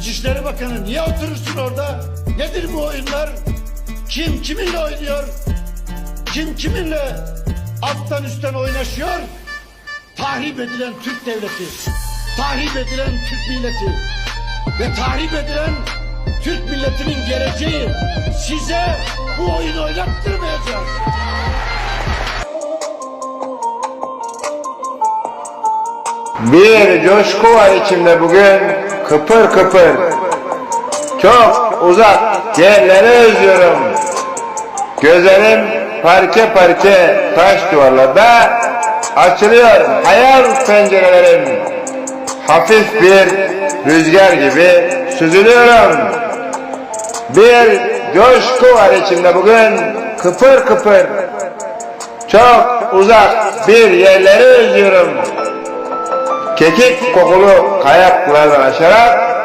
İçişleri Bakanı niye oturursun orada? Nedir bu oyunlar? Kim kiminle oynuyor? Kim kiminle alttan üstten oynaşıyor? Tahrip edilen Türk devleti, tahrip edilen Türk milleti ve tahrip edilen Türk milletinin geleceği size bu oyunu oynattırmayacağız. Bir coşku var içimde bugün kıpır kıpır. Çok uzak yerleri özlüyorum. Gözlerim parke parke taş duvarlarda açılıyor hayal pencerelerim. Hafif bir rüzgar gibi süzülüyorum. Bir coşku var içimde bugün kıpır kıpır. Çok uzak bir yerleri özlüyorum. Kekik kokulu kayaklardan aşarak